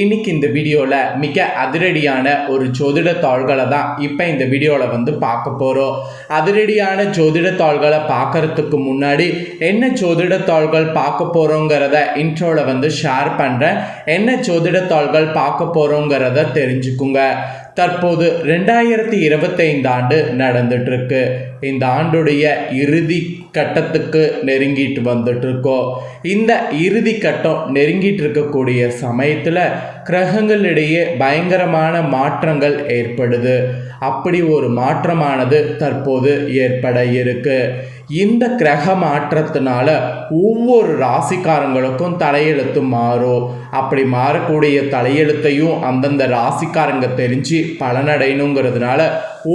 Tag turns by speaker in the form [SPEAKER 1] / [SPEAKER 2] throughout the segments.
[SPEAKER 1] இன்னைக்கு இந்த வீடியோவில் மிக அதிரடியான ஒரு ஜோதிட தாள்களை தான் இப்போ இந்த வீடியோவில் வந்து பார்க்க போகிறோம் அதிரடியான ஜோதிட தாள்களை பார்க்கறதுக்கு முன்னாடி என்ன ஜோதிட தாள்கள் பார்க்க போகிறோங்கிறத இன்ட்ரோவில் வந்து ஷேர் பண்ணுறேன் என்ன ஜோதிட தாள்கள் பார்க்க போகிறோங்கிறத தெரிஞ்சுக்குங்க. தற்போது ரெண்டாயிரத்தி இருபத்தைந்து ஆண்டு நடந்துட்டுருக்கு. இந்த ஆண்டுடைய இறுதி கட்டத்துக்கு நெருங்கிட்டு வந்துட்டு இருக்கோம் இந்த இறுதி கட்டம் நெருங்கிட்டு இருக்கக்கூடிய சமயத்தில் கிரகங்களிடையே பயங்கரமான மாற்றங்கள் ஏற்படுது. அப்படி ஒரு மாற்றமானது தற்போது ஏற்பட இருக்கு. இந்த கிரக மாற்றத்தினால ஒவ்வொரு ராசிக்காரங்களுக்கும் தலையெழுத்து மாறும். அப்படி மாறக்கூடிய தலையெழுத்தையும் அந்தந்த ராசிக்காரங்க தெரிஞ்சு பலனடையணுங்கிறதுனால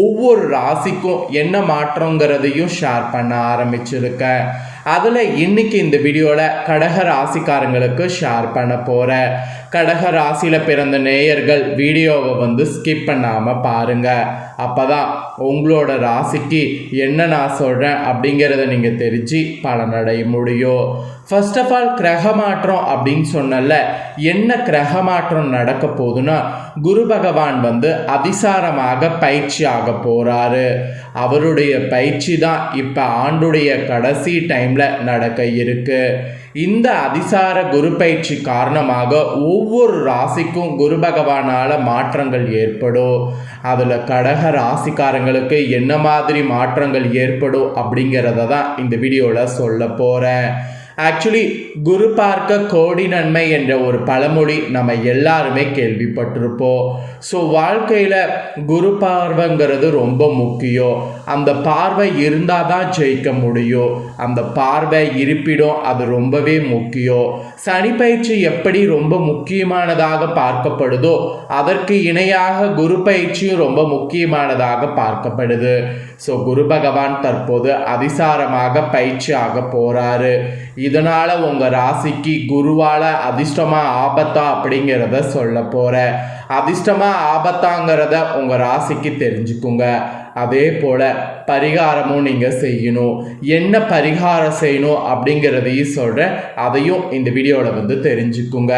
[SPEAKER 1] ஒவ்வொரு ராசிக்கும் என்ன மாற்றங்கிறதையும் ஷேர் பண்ண ஆரம்பிச்சிருக்கேன் அதில் இன்னைக்கு இந்த வீடியோவில் கடக ராசிக்காரங்களுக்கு ஷேர் பண்ண போகிறேன் கடக ராசியில் பிறந்த நேயர்கள் வீடியோவை வந்து ஸ்கிப் பண்ணாமல் பாருங்கள் அப்போ தான் உங்களோட ராசிக்கு என்ன நான் சொல்கிறேன் அப்படிங்கிறத நீங்கள் தெரிஞ்சு பலனடைய முடியும். ஃபர்ஸ்ட் ஆஃப் ஆல் கிரக மாற்றம் அப்படின்னு சொன்னல என்ன கிரக மாற்றம் நடக்க போகுதுன்னா குரு பகவான் வந்து அதிசாரமாக பயிற்சி ஆக போகிறாரு அவருடைய பயிற்சி தான் இப்போ ஆண்டுடைய கடைசி டைமில் நடக்க இருக்கு. இந்த அதிசார குரு பயிற்சி காரணமாக ஒவ்வொரு ராசிக்கும் குரு பகவானால் மாற்றங்கள் ஏற்படும். அதில் கடக ராசிக்காரங்களுக்கு என்ன மாதிரி மாற்றங்கள் ஏற்படும் அப்படிங்கிறத தான் இந்த வீடியோவில் சொல்ல போகிறேன் ஆக்சுவலி குரு பார்க்க கோடி நன்மை என்ற ஒரு பழமொழி நம்ம எல்லாருமே கேள்விப்பட்டிருப்போம். ஸோ வாழ்க்கையில் குரு பார்வைங்கிறது ரொம்ப முக்கியம். அந்த பார்வை இருந்தால் தான் ஜெயிக்க முடியும். அந்த பார்வை இருப்பிடும் அது ரொம்பவே முக்கியம். சனி பயிற்சி எப்படி ரொம்ப முக்கியமானதாக பார்க்கப்படுதோ அதற்கு இணையாக குரு பயிற்சியும் ரொம்ப முக்கியமானதாக பார்க்கப்படுது. ஸோ குரு பகவான் தற்போது அதிசாரமாக பயிற்சி ஆக போகிறாரு இதனால் உங்கள் ராசிக்கு குருவால் அதிர்ஷ்டமாக ஆபத்தா அப்படிங்கிறத சொல்ல போகிறேன் அதிர்ஷ்டமாக ஆபத்தாங்கிறத உங்கள் ராசிக்கு தெரிஞ்சுக்குங்க. அதே போல் பரிகாரமும் நீங்கள் செய்யணும். என்ன பரிகாரம் செய்யணும் அப்படிங்கிறதையும் சொல்கிறேன் அதையும் இந்த வீடியோவில் வந்து தெரிஞ்சுக்குங்க.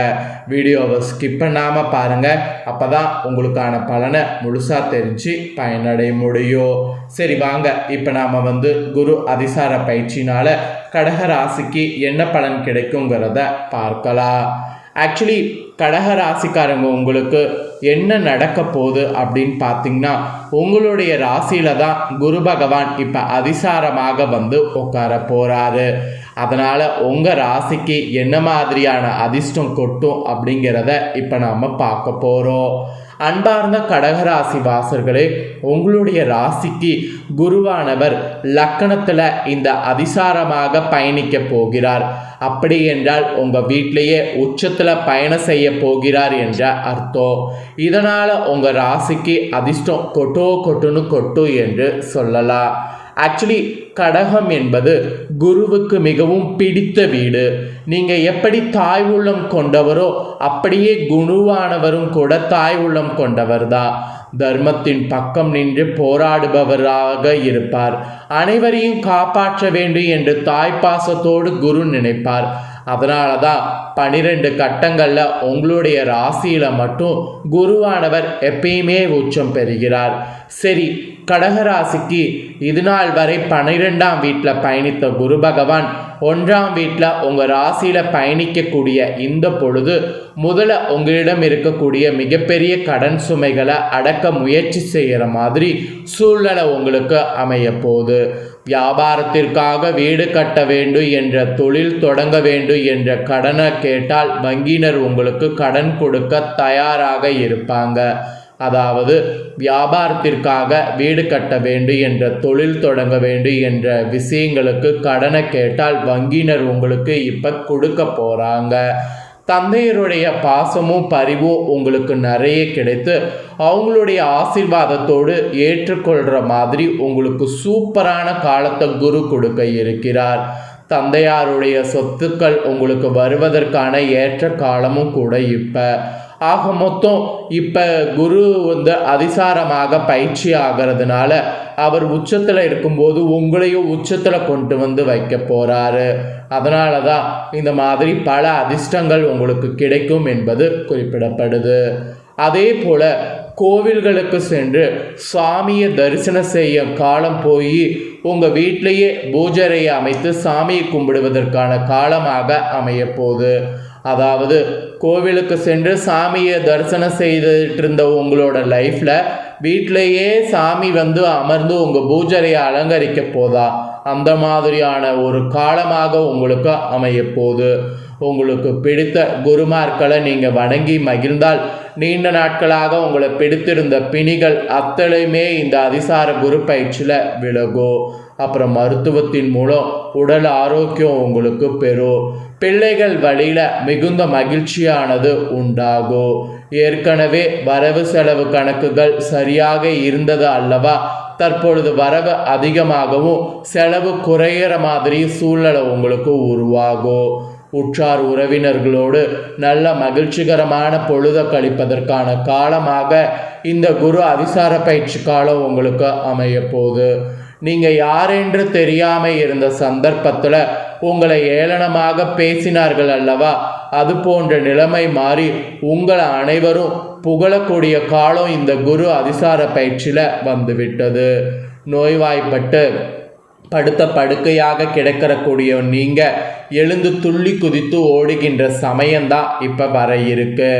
[SPEAKER 1] வீடியோவை ஸ்கிப் பண்ணாமல் பாருங்கள் அப்போ தான் உங்களுக்கான பலனை முழுசாக தெரிஞ்சு பயனடைய முடியும். சரி வாங்க. இப்போ நாம் வந்து குரு அதிசார பயிற்சினால் கடக ராசிக்கு என்ன பலன் கிடைக்குங்கிறத பார்க்கலாம் ஆக்சுவலி கடக ராசிக்காரங்க உங்களுக்கு என்ன நடக்க போகுது அப்படின்னு பார்த்தீங்கன்னா உங்களுடைய ராசியில தான் குரு பகவான் இப்போ அதிசாரமாக வந்து உட்கார போகிறாரு அதனால் உங்கள் ராசிக்கு என்ன மாதிரியான அதிர்ஷ்டம் கொட்டும் அப்படிங்கிறத இப்போ நாம் பார்க்க போகிறோம் அன்பார்ந்த கடகராசி வாசர்களே உங்களுடைய ராசிக்கு குருவானவர் லக்கணத்தில் இந்த அதிசாரமாக பயணிக்க போகிறார். அப்படி என்றால் உங்கள் வீட்டிலேயே உச்சத்தில் பயணம் செய்ய போகிறார் என்ற அர்த்தம். இதனால் உங்கள் ராசிக்கு அதிர்ஷ்டம் கொட்டோ கொட்டுன்னு கொட்டு என்று சொல்லலாம். ஆக்சுவலி கடகம் என்பது குருவுக்கு மிகவும் பிடித்த வீடு. நீங்கள் எப்படி தாய் உள்ளம் கொண்டவரோ அப்படியே குணுவானவரும் கூட தாய் உள்ளம் கொண்டவர் தான் தர்மத்தின் பக்கம் நின்று போராடுபவராக இருப்பார். அனைவரையும் காப்பாற்ற வேண்டும் என்று தாய் பாசத்தோடு குரு நினைப்பார். அதனால தான் பனிரெண்டு கட்டங்களில் உங்களுடைய ராசியில் மட்டும் குருவானவர் எப்பயுமே உச்சம் பெறுகிறார். சரி கடகராசிக்கு இது நாள் வரை பன்னிரெண்டாம் வீட்டில் பயணித்த குரு பகவான் ஒன்றாம் வீட்டில் உங்கள் ராசியில் பயணிக்கக்கூடிய இந்த பொழுது முதல்ல உங்களிடம் இருக்கக்கூடிய மிகப்பெரிய கடன் சுமைகளை அடக்க முயற்சி செய்கிற மாதிரி சூழ்நிலை உங்களுக்கு அமைய போகுது வியாபாரத்திற்காக வீடு கட்ட வேண்டும் என்ற தொழில் தொடங்க வேண்டும் என்ற கடனை கேட்டால் வங்கியினர் உங்களுக்கு கடன் கொடுக்க தயாராக இருப்பாங்க. அதாவது வியாபாரத்திற்காக வீடு கட்ட வேண்டும் என்ற தொழில் தொடங்க வேண்டும் என்ற விஷயங்களுக்கு கடனை கேட்டால் வங்கியினர் உங்களுக்கு இப்போ கொடுக்க போகிறாங்க தந்தையருடைய பாசமும் பரிவும் உங்களுக்கு நிறைய கிடைத்து அவங்களுடைய ஆசீர்வாதத்தோடு ஏற்றுக்கொள்கிற மாதிரி உங்களுக்கு சூப்பரான காலத்தை குரு கொடுக்க இருக்கிறார். தந்தையாருடைய சொத்துக்கள் உங்களுக்கு வருவதற்கான ஏற்ற காலமும் கூட இப்போ. ஆக மொத்தம் இப்போ குரு வந்து அதிசாரமாக பயிற்சி ஆகிறதுனால அவர் உச்சத்தில் இருக்கும்போது உங்களையும் உச்சத்தில் கொண்டு வந்து வைக்க போகிறாரு அதனால தான் இந்த மாதிரி பல அதிர்ஷ்டங்கள் உங்களுக்கு கிடைக்கும் என்பது குறிப்பிடப்படுது. அதே போல கோவில்களுக்கு சென்று சாமியை தரிசனம் செய்ய காலம் போய் உங்கள் வீட்டிலேயே பூஜரையை அமைத்து சாமியை கும்பிடுவதற்கான காலமாக அமையப்போகுது. அதாவது கோவிலுக்கு சென்று சாமியை தரிசனம் செய்துட்டு இருந்த உங்களோட லைஃப்பில் வீட்டிலேயே சாமி வந்து அமர்ந்து உங்கள் பூஜரையை அலங்கரிக்க போதா? அந்த மாதிரியான ஒரு காலமாக உங்களுக்கு அமையப்போகுது. உங்களுக்கு பிடித்த குருமார்களை நீங்கள் வணங்கி மகிழ்ந்தால் நீண்ட நாட்களாக உங்களை பிடித்திருந்த பிணிகள் அத்தனையுமே இந்த அதிசார குரு பயிற்சியில் விலகும். அப்புறம் மருத்துவத்தின் மூலம் உடல் ஆரோக்கியம் உங்களுக்கு பெறும். பிள்ளைகள் வழியில் மிகுந்த மகிழ்ச்சியானது உண்டாகும். ஏற்கனவே வரவு செலவு கணக்குகள் சரியாக இருந்தது அல்லவா? தற்பொழுது வரவு அதிகமாகவும் செலவு குறையிற மாதிரி சூழ்நிலை உங்களுக்கு உருவாகும். உற்றார் உறவினர்களோடு நல்ல மகிழ்ச்சிகரமான பொழுத கழிப்பதற்கான காலமாக இந்த குரு அதிசார பயிற்சி காலம் உங்களுக்கு அமைய போகுது நீங்கள் யாரென்று தெரியாமல் இருந்த சந்தர்ப்பத்தில் உங்களை ஏளனமாக பேசினார்கள் அல்லவா? அது போன்ற நிலைமை மாறி உங்களை அனைவரும் புகழக்கூடிய காலம் இந்த குரு அதிசார பயிற்சியில் வந்துவிட்டது. நோய்வாய்ப்பட்டு படுத்த படுக்கையாக கிடக்கிறக்கூடிய நீங்கள் எழுந்து துள்ளி குதித்து ஓடுகின்ற சமயம்தான் இப்போ வர இருக்கு.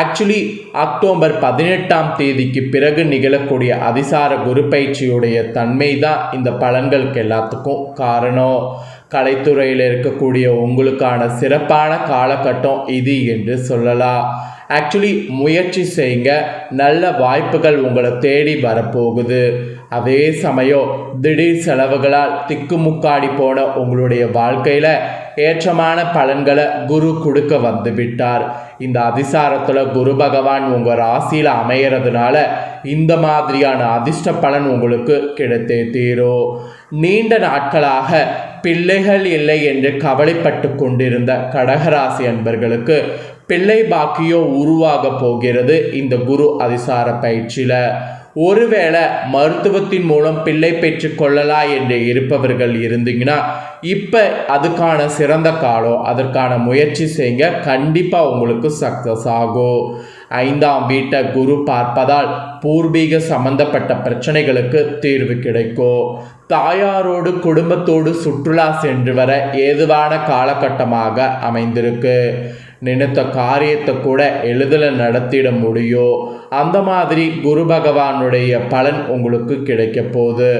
[SPEAKER 1] ஆக்சுவலி அக்டோபர் பதினெட்டாம் தேதிக்கு பிறகு நிகழக்கூடிய அதிசார குரு பயிற்சியுடைய தன்மை தான் இந்த பலன்களுக்கு எல்லாத்துக்கும் காரணம். கலைத்துறையில் இருக்கக்கூடிய உங்களுக்கான சிறப்பான காலகட்டம் இது என்று சொல்லலாம். ஆக்சுவலி முயற்சி செய்யுங்க நல்ல வாய்ப்புகள் உங்களை தேடி வரப்போகுது. அதே சமயம் திடீர் செலவுகளால் திக்குமுக்காடி போன உங்களுடைய வாழ்க்கையில் ஏற்றமான பலன்களை குரு கொடுக்க வந்து விட்டார். இந்த அதிசாரத்தில் குரு பகவான் உங்கள் ராசியில் அமையறதுனால இந்த மாதிரியான அதிர்ஷ்ட பலன் உங்களுக்கு கிடைத்தே தீரும் நீண்ட நாட்களாக பிள்ளைகள் இல்லை என்று கவலைப்பட்டு கொண்டிருந்த கடகராசி அன்பர்களுக்கு பிள்ளை பாக்கியோ உருவாக போகிறது இந்த குரு அதிசார பயிற்சியில். ஒருவேளை மருத்துவத்தின் மூலம் பிள்ளை பெற்று கொள்ளலா என்று இருப்பவர்கள் இருந்தீங்கன்னா இப்போ அதுக்கான சிறந்த காலம் அதற்கான முயற்சி செய்யுங்க கண்டிப்பாக உங்களுக்கு சக்ஸஸ் ஆகும். ஐந்தாம் வீட்டை குரு பார்ப்பதால் பூர்வீக சம்பந்தப்பட்ட பிரச்சனைகளுக்கு தீர்வு கிடைக்கும். தாயாரோடு குடும்பத்தோடு சுற்றுலா சென்று வர ஏதுவான காலகட்டமாக அமைந்திருக்கு. நினைத்த காரியத்தை கூட எளிதில் நடத்திட முடியும் அந்த மாதிரி குரு பகவானுடைய பலன் உங்களுக்கு கிடைக்க போகுது.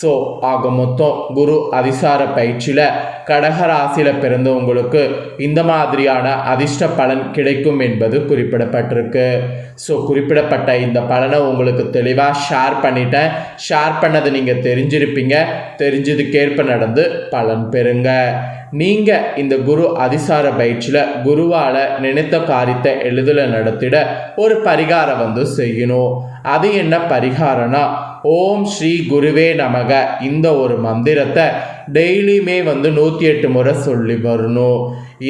[SPEAKER 1] ஸோ ஆக மொத்தம் குரு அதிசார பயிற்சியில் கடகராசியில் பிறந்தவங்களுக்கு இந்த மாதிரியான அதிர்ஷ்ட பலன் கிடைக்கும் என்பது குறிப்பிடப்பட்டிருக்கு. ஸோ குறிப்பிடப்பட்ட இந்த பலனை உங்களுக்கு தெளிவாக ஷேர் பண்ணிட்டேன். ஷேர் பண்ணதை நீங்கள் தெரிஞ்சிருப்பீங்க. தெரிஞ்சதுக்கேற்ப நடந்து பலன் பெறுங்க. நீங்கள் இந்த குரு அதிசார பயிற்சியில் குருவால் நினைத்த காரியத்தை எளிதில் நடத்திட ஒரு பரிகாரம் வந்து செய்யணும் அது என்ன பரிகாரம்னா ஓம் ஸ்ரீ குருவே நமக. இந்த ஒரு மந்திரத்தை டெய்லியுமே வந்து நூற்றி எட்டு முறை சொல்லி வரணும்.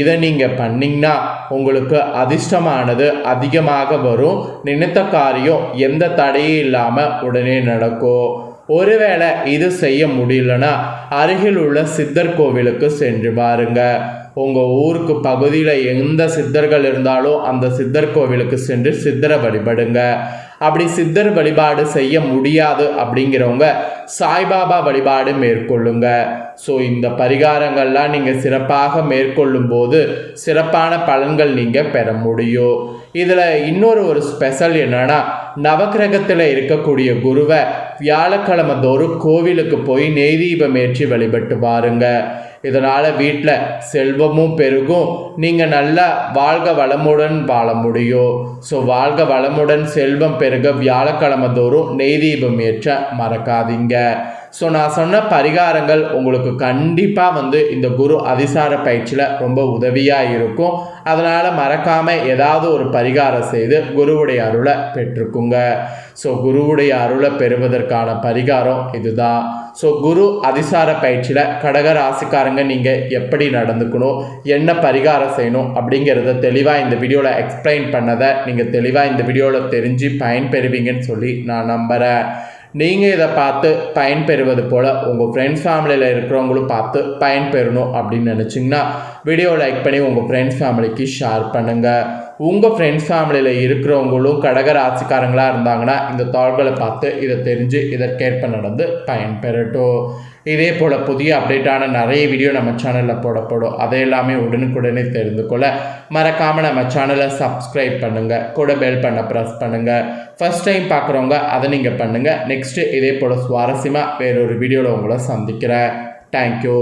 [SPEAKER 1] இதை நீங்கள் பண்ணிங்கன்னா உங்களுக்கு அதிர்ஷ்டமானது அதிகமாக வரும். நினைத்த காரியம் எந்த தடையும் இல்லாமல் உடனே நடக்கும். ஒருவேளை இது செய்ய முடியலன்னா அருகில் உள்ள சித்தர் கோவிலுக்கு சென்று பாருங்கள் உங்கள் ஊருக்கு பகுதியில் எந்த சித்தர்கள் இருந்தாலும் அந்த சித்தர் கோவிலுக்கு சென்று சித்தரை வழிபடுங்க. அப்படி சித்தர் வழிபாடு செய்ய முடியாது அப்படிங்கிறவங்க சாய்பாபா வழிபாடு மேற்கொள்ளுங்க. ஸோ இந்த பரிகாரங்கள்லாம் நீங்கள் சிறப்பாக மேற்கொள்ளும் போது சிறப்பான பலன்கள் நீங்கள் பெற முடியும். இதில் இன்னொரு ஒரு ஸ்பெஷல் என்னன்னா நவக்கிரகத்தில் இருக்கக்கூடிய குருவை வியாழக்கிழமை தோறும் கோவிலுக்கு போய் நெய் தீபம் ஏற்றி வழிபட்டு பாருங்கள் இதனால் வீட்டில் செல்வமும் பெருகும். நீங்கள் நல்லா வாழ்க வளமுடன் வாழ முடியும். ஸோ வாழ்க வளமுடன் செல்வம் பெருக வியாழக்கிழமை தோறும் நெய் தீபம் ஏற்ற மறக்காதீங்க. ஸோ நான் சொன்ன பரிகாரங்கள் உங்களுக்கு கண்டிப்பாக வந்து இந்த குரு அதிசார பயிற்சியில் ரொம்ப உதவியாக இருக்கும். அதனால் மறக்காமல் ஏதாவது ஒரு பரிகாரம் செய்து குருவுடைய அருளை பெற்றுக்குங்க. ஸோ குருவுடைய அருளை பெறுவதற்கான பரிகாரம் இதுதான். ஸோ குரு அதிசார பயிற்சியில் கடக ராசிக்காரங்க நீங்கள் எப்படி நடந்துக்கணும் என்ன பரிகாரம் செய்யணும் அப்படிங்கிறத தெளிவாக இந்த வீடியோவில் எக்ஸ்பிளைன் பண்ணதை நீங்கள் தெளிவாக இந்த வீடியோவில் தெரிஞ்சு பயன்பெறுவீங்கன்னு சொல்லி நான் நம்புகிறேன் நீங்கள் இதை பார்த்து பயன்பெறுவது போல் உங்கள் ஃப்ரெண்ட்ஸ் ஃபேமிலியில் இருக்கிறவங்களும் பார்த்து பயன்பெறணும் அப்படின்னு நினச்சிங்கன்னா வீடியோ லைக் பண்ணி உங்கள் ஃப்ரெண்ட்ஸ் ஃபேமிலிக்கு ஷேர் பண்ணுங்கள் உங்கள் ஃப்ரெண்ட்ஸ் ஃபேமிலியில் இருக்கிறவங்களும் கடக ராசிக்காரங்களாக இருந்தாங்கன்னா இந்த தாள்களை பார்த்து இதை தெரிஞ்சு இதற்கேற்ப நடந்து பயன்பெறட்டும். இதே போல் புதிய அப்டேட்டான நிறைய வீடியோ நம்ம சேனலில் போடப்படும். அதை எல்லாமே உடனுக்குடனே தெரிந்து கொள்ள மறக்காமல் நம்ம சேனலை சப்ஸ்கிரைப் பண்ணுங்கள் கூட பெல் பண்ண ப்ரெஸ் பண்ணுங்கள் ஃபஸ்ட் டைம் பார்க்குறவங்க அதை நீங்கள் பண்ணுங்கள் நெக்ஸ்ட்டு இதே போல் சுவாரஸ்யமாக வேறொரு வீடியோவில் உங்களை சந்திக்கிறேன். தேங்க்யூ